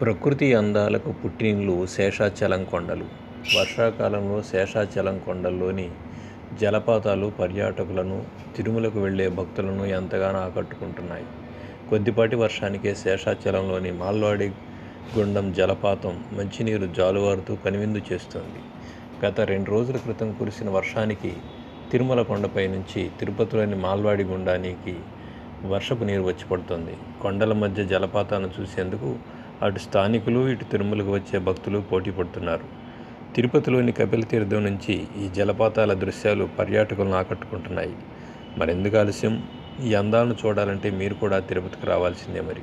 ప్రకృతి అందాలకు పుట్టినిల్లు శేషాచలం కొండలు. వర్షాకాలంలో శేషాచలం కొండల్లోని జలపాతాలు పర్యాటకులను తిరుమలకు వెళ్ళే భక్తులను ఎంతగానో ఆకట్టుకుంటున్నాయి. కొద్దిపాటి వర్షానికే శేషాచలంలోని మాల్వాడి గుండం జలపాతం మంచినీరు జాలువారుతూ కనువిందు చేస్తోంది. గత రెండు రోజుల క్రితం కురిసిన వర్షానికి తిరుమల కొండపై నుంచి తిరుపతిలోని మాల్వాడి గుండానికి వర్షపు నీరు వచ్చి పడుతుంది. కొండల మధ్య జలపాతాన్ని చూసేందుకు అటు స్థానికులు ఇటు తిరుమలకు వచ్చే భక్తులు పోటీ పడుతున్నారు. తిరుపతిలోని కపిల తీర్థం నుంచి ఈ జలపాతాల దృశ్యాలు పర్యాటకులను ఆకట్టుకుంటున్నాయి. మరెందుకు ఆలస్యం? ఈ అందాలను చూడాలంటే మీరు కూడా తిరుపతికి రావాల్సిందే మరి.